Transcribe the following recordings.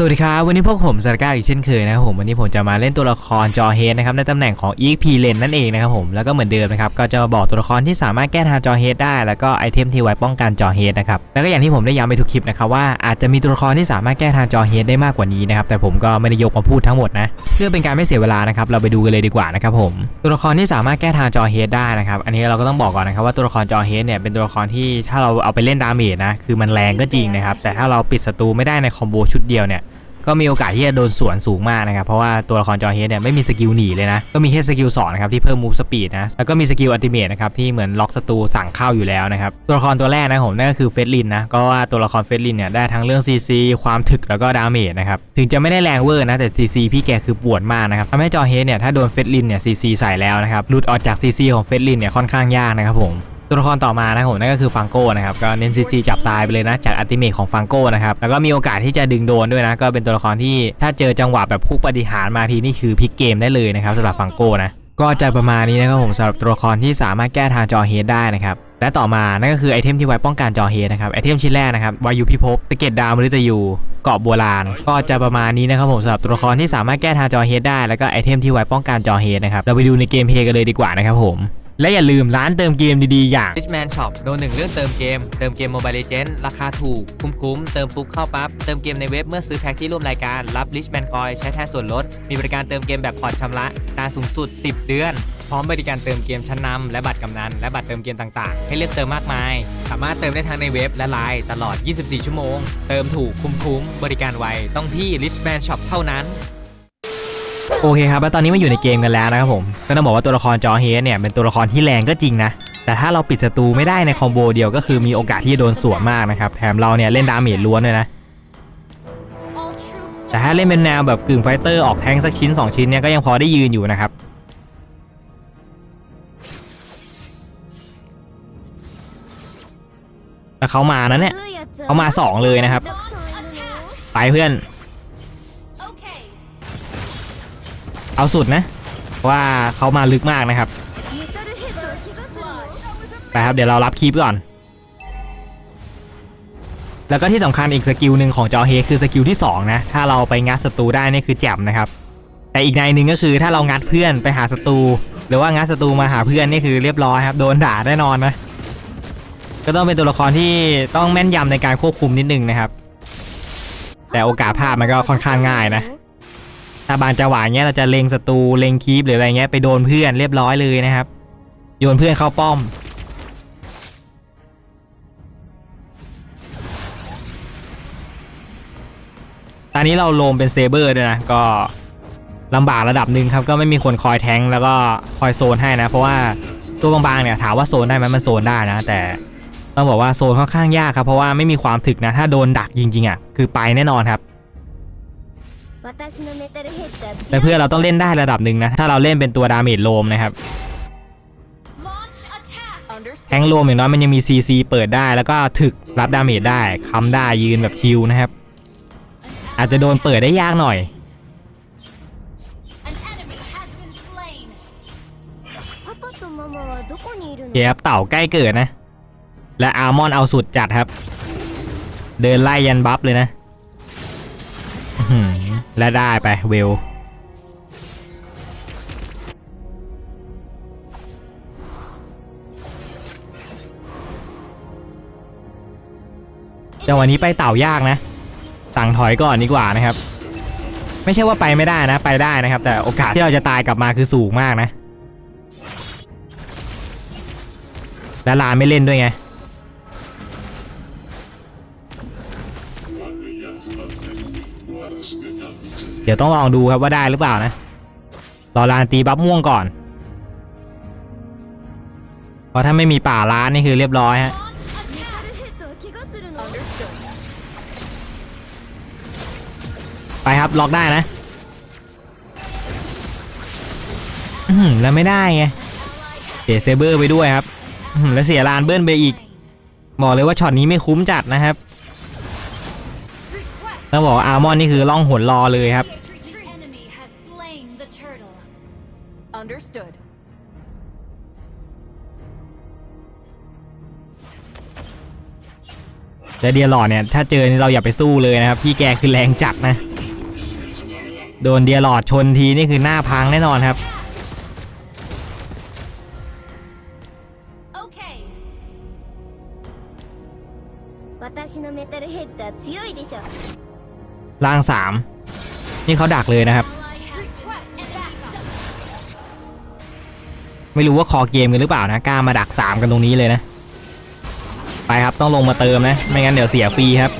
สวัสดีครับ วันนี้พวกผมสารก้าอีกเช่นเคยนะครับผมวันนี้ผมจะมาเล่นตัวละครจอเฮดนะครับในตำแหน่งของ EXP เลนนั่นเองนะครับผมแล้วก็เหมือนเดิมนะครับก็จะมาบอกตัวละครที่สามารถแก้ทางจอเฮดได้ แล้วก็ไอเทมที่ไว้ป้องกันจอเฮดนะครับแล้วก็อย่างที่ผมได้ย้ำไปทุกคลิปนะครับว่าอาจจะมีตัวละครที่สามารถแก้ทางจอเฮดได้มากกว่านี้นะครับแต่ผมก็ไม่ได้ยกมาพูดทั้งหมดนะเพื่อเป็นการไม่เสียเวลานะครับเราไปดูกันเลยดีกว่านะครับผมตัวละครที่สามารถแก้ทางจอเฮดได้นะครับอันนี้เราก็ต้องบอกก่อนนะครับว่าตัวละครจอเฮดเนี่ยเป็นตัวละครที่ถ้าเราเอาไปเล่นดาเมจนะคือมันแรงก็จริงนะครับแต่ถ้าเราปิดศัตรูไม่ได้ในคอมโบชุดเดียวเนี่ย ก็มีโอกาสที่จะโดนสวนสูงมากนะครับ เพราะว่าตัวละครจอเฮดเนี่ยไม่มีสกิลหนีเลยนะ ก็มีแค่สกิล2นะครับที่เพิ่มมูฟสปีดนะ แล้วก็มีสกิลอัติเมทนะครับที่เหมือนล็อกศัตรูสั่งเข้าอยู่แล้วนะครับ ตัวละครตัวแรกนะผมนั่นก็คือเฟสลินนะ ก็ว่าตัวละครเฟสลินเนี่ยได้ทั้งเรื่อง CC ความถึกแล้วก็ดาเมจนะครับ ถึงจะไม่ได้แรงเวอร์นะแต่ CC พี่แกคือปวดมากนะครับทำให้จอเฮดเนี่ยถ้าโดนเฟสลินเนี่ย CC ใส่แล้วนะครับหลุดออกจาก CC ของเฟสลินเนี่ยค่อนข้างยากนะครับผม ตัวละครต่อมานะครับผมนั่นก็คือฟังโก้นะครับก็เน้นซีซีจับตายไปเลยนะจากอัติเมทของฟังโก้นะครับแล้วก็มีโอกาสที่จะดึงโดนด้วยนะ ก็เป็นตัวละครที่ถ้าเจอจังหวะแบบพุกปฏิหารมาทีนี่คือพลิกเกมได้เลยนะครับสำหรับฟังโก้นะก็จะประมาณนี้นะครับผมสำหรับตัวละครที่สามารถแก้ทางจอเฮดได้นะครับและต่อมานั่นก็คือไอเทมที่ไว้ป้องกันจอเฮดนะครับไอเทมชิ้นแรกนะครับวายุพิภพตะเกียบดาวมฤตยูเกาะโบัวลานก็จะประมาณนี้นะครับผมสำหรับตัวละครที่สามารถแก้ทางจอเฮดได้แล้วก็ไอเทมที่ไว้ป้องกันจอเฮดนะครับเราไปดูในเกมเพลย์กันเลยดีกว่านะครับผม และอย่าลืมร้านเติมเกมดีๆ อย่าง Richman Shop โดนหนึ่งเรื่องเติมเกม เติมเกม Mobile Legends ราคาถูก คุ้มๆ เติมปุ๊บเข้าปั๊บ เติมเกมในเว็บเมื่อซื้อแพ็คที่ร่วมรายการ รับ Richman Coin ใช้แทนส่วนลด มีบริการเติมเกมแบบผ่อนชำระนานสูงสุด 10 เดือน พร้อมบริการเติมเกมชั้นนำและบัตรกำนัน และบัตรเติมเกมต่างๆ ให้เลือกเติมมากมาย สามารถเติมได้ทั้งในเว็บและไลน์ตลอด 24 ชั่วโมง เติมถูกคุ้มๆ บริการไวต้องที่ Richman Shop เท่านั้น โอเคครับแล้วตอนนี้มาอยู่ในเกมกันแล้วนะครับผม ก็ต้องบอกว่าตัวละครจอเฮดเนี่ยเป็นตัวละครที่แรงก็จริงนะ แต่ถ้าเราปิดศัตรูไม่ได้ในคอมโบเดียวก็คือมีโอกาสที่จะโดนสวนมากนะครับ แถมเราเนี่ยเล่นดาเมจล้วนเลยนะ แต่ถ้าเล่นเป็นแนวแบบกึ่งไฟเตอร์ออกแทงสักชิ้น 2 ชิ้นเนี่ยก็ยังพอได้ยืนอยู่นะครับแล้วเขามานะเนี่ยเขามาสองเลยนะครับ ไปเพื่อน เอาสุดนะ ว่าเขามาลึกมากนะครับไปครับเดี๋ยวเรารับคีปก่อน แล้วก็ที่สำคัญอีกสกิลหนึ่งของจอเฮคือสกิลที่2นะถ้าเราไปงัดศัตรูได้นี่คือแจ่มนะครับ แต่อีกในหนึ่งก็คือถ้าเรางัดเพื่อนไปหาศัตรูหรือว่างัดศัตรูมาหาเพื่อนนี่คือเรียบร้อยครับโดนด่าแน่นอนนะก็ต้องเป็นตัวละครที่ต้องแม่นยำในการควบคุมนิดนึงนะครับ แต่โอกาสพลาดมันก็ค่อนข้างง่ายนะ ถ้าบางจังหวะเงี้ยเราจะเล็งศัตรูเล็งคีปหรืออะไรเงี้ยไปโดนเพื่อนเรียบร้อยเลยนะครับ โยนเพื่อนเข้าป้อม ตอนนี้เราโลมเป็นเซเบอร์ด้วยนะก็ลำบากระดับหนึ่งครับก็ไม่มีคนคอยแทงแล้วก็คอยโซนให้นะ เพราะว่าตัวบางๆเนี่ยถามว่าโซนได้ไหมมันโซนได้นะ แต่ต้องบอกว่าโซนค่อนข้างยากครับเพราะว่าไม่มีความถึกนะ ถ้าโดนดักจริงๆอะคือไปแน่นอนครับ แต่เพื่อเราต้องเล่นได้ระดับหนึ่งนะ ถ้าเราเล่นเป็นตัวดาเมจโลมนะครับแทงค์โลมอย่างน้อยมันยังมี CC เปิดได้แล้วก็ถึกรับดาเมจได้ค้ำได้ยืนแบบชิลนะครับ อาจจะโดนเปิดได้ยากหน่อยเดี๋ยวครับเต่าใกล้เกิดนะ และอาร์มอนเอาสุดจัดครับ เดินไล่ยันบัฟเลยนะอื้อหือ และได้ไปเวลจังหวะนี้ไปเต่ายากนะ สั่งถอยก่อนดีกว่านะครับ ไม่ใช่ว่าไปไม่ได้นะ ไปได้นะครับ แต่โอกาสที่เราจะตายกลับมาคือสูงมากนะ และลาไม่เล่นด้วยไง ดี๋ยวต้องลองดูครับว่าได้หรือเปล่านะรอลานตีบัฟม่วงก่อนเพราะถ้าไม่มีป่าล้านนี่คือเรียบร้อยฮะไปครับล็อกได้นะแล้วไม่ได้ไงเสียเซเบอร์ไปด้วยครับแล้วเสียลานเบิ้ลไปอีก บอกเลยว่าช็อตนี้ไม่คุ้มจัดนะครับต้องบอกอาร์มอนนี่คือล่องหนรอเลยครับ เต่เดียลอดเนี่ยถ้าเจอเราอย่าไปสู้เลยนะครับพี่แกคือแรงจัดนะ โดนเดียลอดชนทีนี่คือหน้าพังแน่นอนครับล่างสามนี่เขาดักเลยนะครับ ไม่รู้ว่าคอเกมกันหรือเปล่านะกล้ามาดักสามกันตรงนี้เลยนะ ไปครับต้องลงมาเติมนะ ไม่งั้นเดี๋ยวเสียฟรีครับ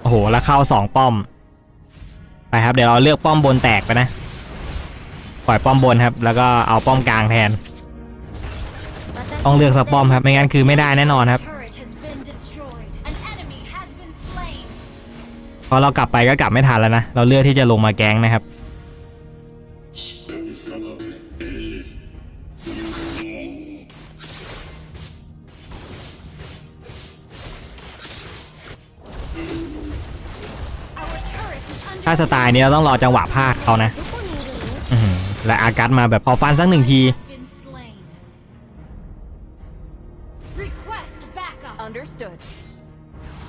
โอ้โหแล้วเข้าสองป้อม ไปครับเดี๋ยวเราเลือกป้อมบนแตกไปนะปล่อยป้อมบนครับ แล้วก็เอาป้อมกลางแทน ต้องเลือกสักป้อมครับไม่งั้นคือไม่ได้แน่นอนครับพอเรากลับไปก็กลับไม่ทันแล้วนะเราเลือกที่จะลงมาแก๊งนะครับ ถ้าสไตล์นี้เราต้องรอจังหวะพลาดเขานะและอากัสมาแบบพอฟันสักหนึ่งที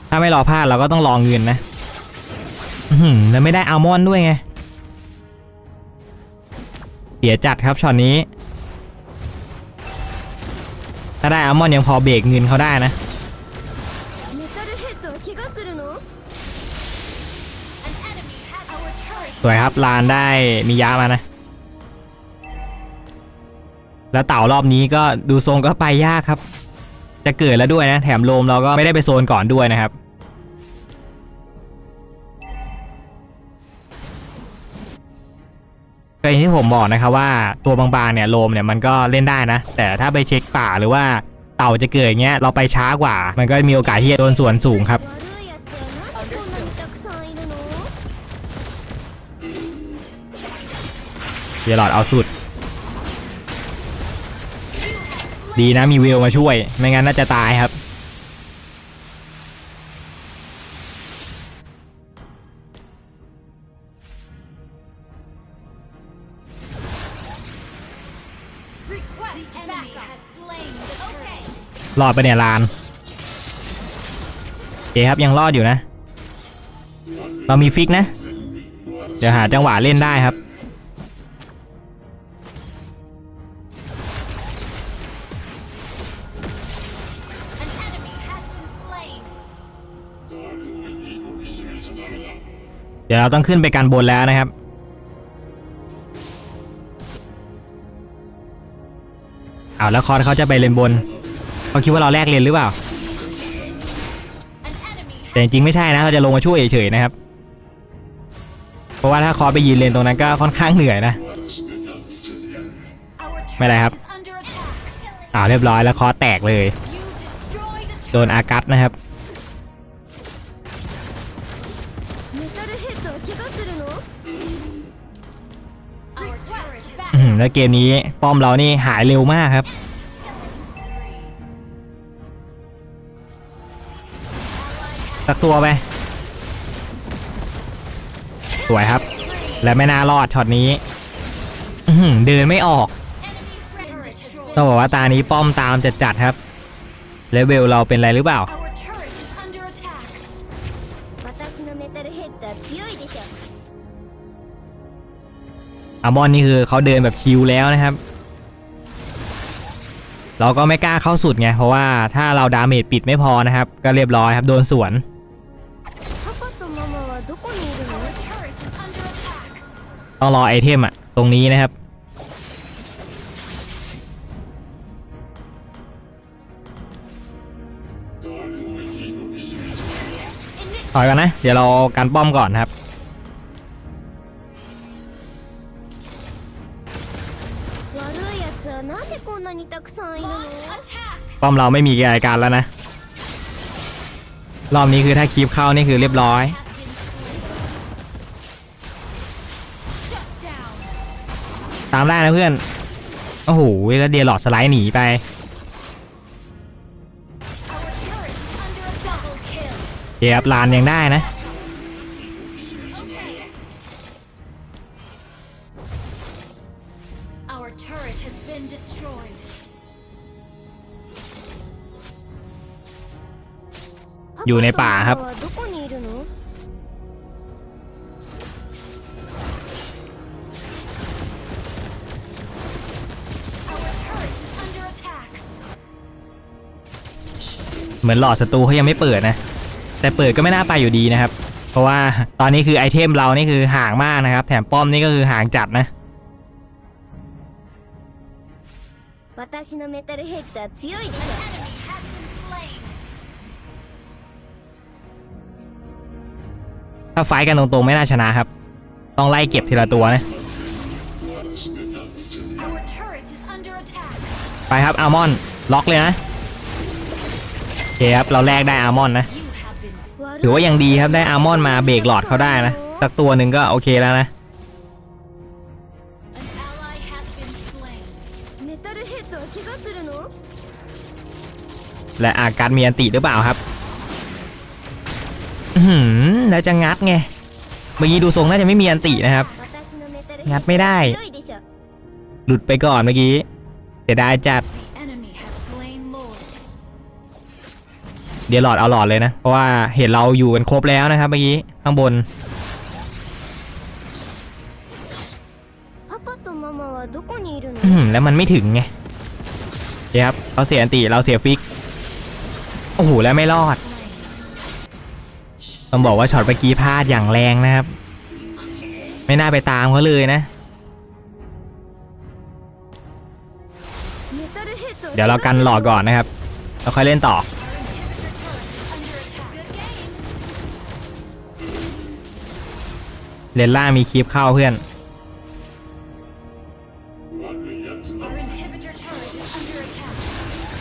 ถ้าไม่รอพลาดเราก็ต้องรอเงินนะแล้วไม่ได้อัลมอนด้วยไงเสียจัดครับช็อตนี้ ถ้าได้อัลมอนยังพอเบรกเงินเขาได้นะ สวยครับลานได้มียามานะ แล้วเต่ารอบนี้ก็ดูทรงก็ไปยากครับ จะเกิดแล้วด้วยนะ แถมโลมเราก็ไม่ได้ไปโซนก่อนด้วยนะครับ ก็อย่างที่ผมบอกนะครับว่าตัวบางๆเนี่ยโลมเนี่ยมันก็เล่นได้นะ แต่ถ้าไปเช็คป่าหรือว่าเต่าจะเกิดอย่างเงี้ยเราไปช้ากว่า มันก็มีโอกาสที่จะโดนสวนสูงครับ เดลอดเอาสุด ดีนะมีเวลมาช่วย ไม่งั้นน่าจะตายครับ รอดไปเนี่ยลานโอเคครับยังรอดอยู่นะ เรามีฟิกนะ เดี๋ยวหาจังหวะเล่นได้ครับ เดี๋ยวเราต้องขึ้นไปกันบนแล้วนะครับ เอาแล้วคอร์สเขาจะไปเลนบน เขาคิดว่าเราแลกเลนหรือเปล่า แต่จริงๆไม่ใช่นะ เราจะลงมาช่วยเฉยๆนะครับ เพราะว่าถ้าคอร์สไปยืนเลนตรงนั้นก็ค่อนข้างเหนื่อยนะ ไม่ไรครับอ่าเรียบร้อยแล้วคอร์สแตกเลย โดนอากัสนะครับ แล้วเกมนี้ป้อมเรานี่หายเร็วมากครับ สักตัวไป สวยครับ และไม่น่ารอดช็อตนี้เดินไม่ออก ต้องบอกว่าตานี้ป้อมตามจัดจัดครับ เลเวลเราเป็นไรหรือเปล่า อามอนนี่คือเขาเดินแบบคิวแล้วนะครับ เราก็ไม่กล้าเข้าสุดไงเพราะว่าถ้าเราดาเมจปิดไม่พอนะครับ ก็เรียบร้อยครับโดนสวนต้องรอไอเทมอะตรงนี้นะครับ ถอยกันนะ เดี๋ยวเราการป้อมก่อนครับ なんでこんなにたくさんいるの Launch attack. ป้อมเราไม่มีรายการแล้วนะ รอบนี้คือถ้าคีบเข้านี่คือเรียบร้อย Has been slain. Shut down. ตามได้นะเพื่อน โอ้โห แล้วเดียร์หลอดสไลด์หนีไป Our turret is under a double kill. เดียร์ลานยังได้นะ destroyed. Dù này bà hấp. เหมือนหลอดศัตรูเขายังไม่เปิดนะ แต่เปิดก็ไม่น่าไปอยู่ดีนะครับ เพราะว่าตอนนี้คือไอเทมเรานี่คือห่างมากนะครับ แถมป้อมนี่ก็คือห่างจัดนะ 私のメタルヘッドは強いでしょ Enemy has been slain. ถ้าไฟท์กันตรงๆไม่น่าชนะครับ ต้องไล่เก็บทีละตัวนะ Our turret is under attack. ไปครับอัลมอนด์ล็อกเลยนะโอเคครับเราแลกได้อัลมอนด์นะ You have been ถือว่ายังดีครับได้อัลมอนด์มาเบรกหลอดเขาได้นะสักตัวหนึ่งก็โอเคแล้วนะ メタルヘッドは怪我するの และอาการมีอันติหรือเปล่าครับอื้อหือแล้วจะงัดไงเมื่อกี้ดูทรงน่าจะไม่มีอันตินะครับ 私のメタルヘッ งั ド ดไม่ได้ 強いでしょ หลุดไปก่อนเมื่อกี้เสียดายจัด The enemy has slain Lord. เดี๋ยวหลอดเอาหลอดเลยนะ เพราะว่าเห็นเราอยู่กันครบแล้วนะครับเมื่อกี้ข้างบน แล้วมันไม่ถึงไงเดี๋ยวครับเราเสียอันตีเราเสียฟิก โอ้โห แล้วไม่รอด ต้องบอกว่าช็อตเมื่อกี้พลาดอย่างแรงนะครับ ไม่น่าไปตามเขาเลยนะ เดี๋ยวเรากันหลอกก่อนนะครับ เราค่อยเล่นต่อเลนล่ามีคลิปเข้าเพื่อน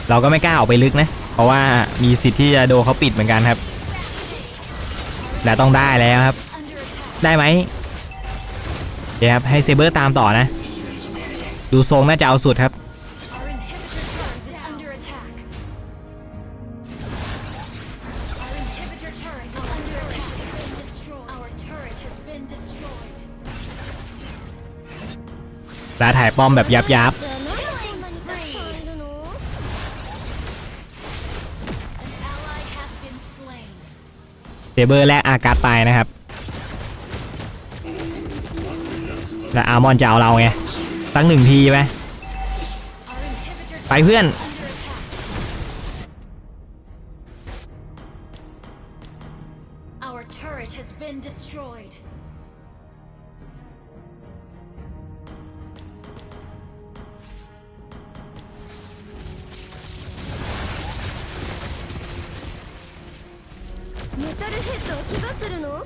เราก็ไม่กล้าออกไปลึกนะ เพราะว่ามีสิทธิ์ที่จะโดนเขาปิดเหมือนกันครับ และต้องได้แล้วครับ ได้ไหมเดี๋ยวครับให้เซเบอร์ตามต่อนะ ดูทรงน่าจะเอาสุดครับายป้อมแบบยับยับเซเบอร์และอาการ์ดไปนะครับและอาร์มอนจะเอาเราไงตั้งหนึ่งทีไหมไปเพื่อน タルヘッドは怪我するの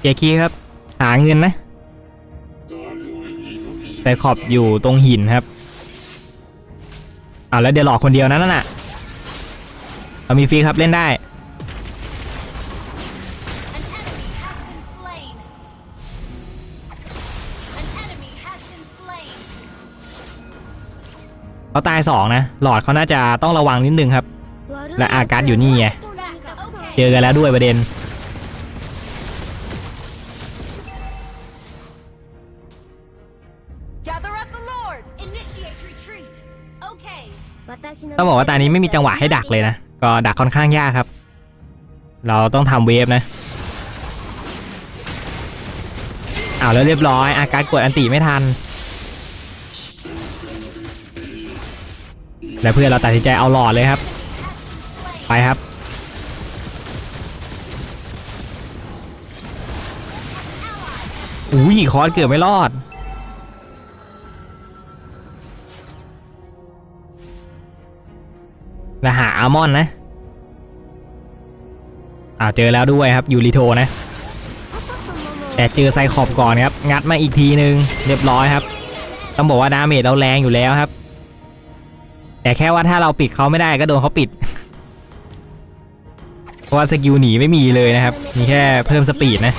เกียร์คีย์ครับ หาเงินนะ แต่ขอบอยู่ตรงหินครับเอาแล้วเดี๋ยวหลอกคนเดียวนะนั่นน่ะเรามีฟรีครับเล่นได้ เขาตายสองนะ หลอดเขาน่าจะต้องระวังนิดนึงครับ และอาการอยู่นี่ไง เจอกันแล้วด้วยประเด็น ต้องบอกว่าตานี้ไม่มีจังหวะให้ดักเลยนะ ก็ดักค่อนข้างยากครับ เราต้องทำเวฟนะอ้าวแล้วเรียบร้อย อาการกดอันติไม่ทัน และเพื่อนเราตัดสินใจเอาหลอดเลยครับ ไปครับ อุ้ยคอร์สเกือบไม่รอด และหาอาร์มอนนะอ้าวเจอแล้วด้วยครับยูริโทนะ แต่เจอไซคอบก่อนครับ งัดมาอีกทีนึง เรียบร้อยครับ ต้องบอกว่าดาเมจเราแรงอยู่แล้วครับ แต่แค่ว่าถ้าเราปิดเขาไม่ได้ก็โดนเขาปิด เพราะว่าสกิลหนีไม่มีเลยนะครับ มีแค่เพิ่มสปีดนะ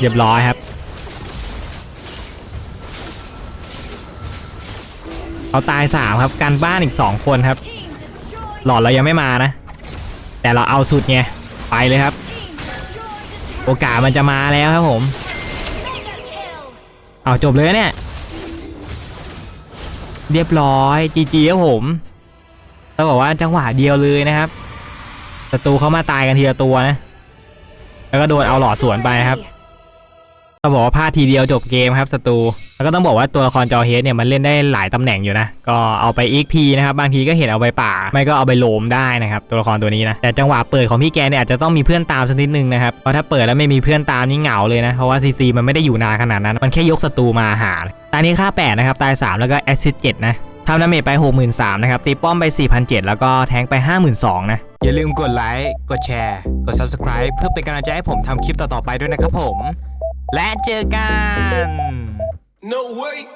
เรียบร้อยครับเขาตาย3ครับกันบ้านอีก2คนครับ หลอดเรายังไม่มานะ แต่เราเอาสุดไงไปเลยครับ โอกาสมันจะมาแล้วครับผม เอาจบเลยเนี่ย เรียบร้อยจีจีครับผมต้องบอกว่าจังหวะเดียวเลยนะครับศัตรูเข้ามาตายกันทีละตัวนะ แล้วก็โดนเอาหล่อสวนไปนะครับก็บอกว่าพลาดทีเดียวจบเกมครับศัตรู แล้วก็ต้องบอกว่าตัวละครจอเฮดเนี่ยมันเล่นได้หลายตำแหน่งอยู่นะ ก็เอาไป XP นะครับบางทีก็เห็นเอาไปป่า ไม่ก็เอาไปโลมได้นะครับตัวละครตัวนี้นะแต่จังหวะเปิดของพี่แกเนี่ยอาจจะต้องมีเพื่อนตามสักนิดนึงนะครับเพราะถ้าเปิดแล้วไม่มีเพื่อนตามนี่เหงาเลยนะเพราะว่าซีซีมันไม่ได้อยู่นานขนาดนั้น มันแค่ยกศัตรูมาหาตานี้ค่า8นะครับตาย 3 แล้วก็แอซิส7นะทำดาเมจไป 63,000นะครับตีป้อมไป4,700แล้วก็แทงไป 52,000นะอย่าลืมกดไลค์กดแชร์กด Subscribe เพื่อเป็นกำลังใจให้ผมทำคลิปต่อๆไปด้วยนะครับผม และเจอกัน No way.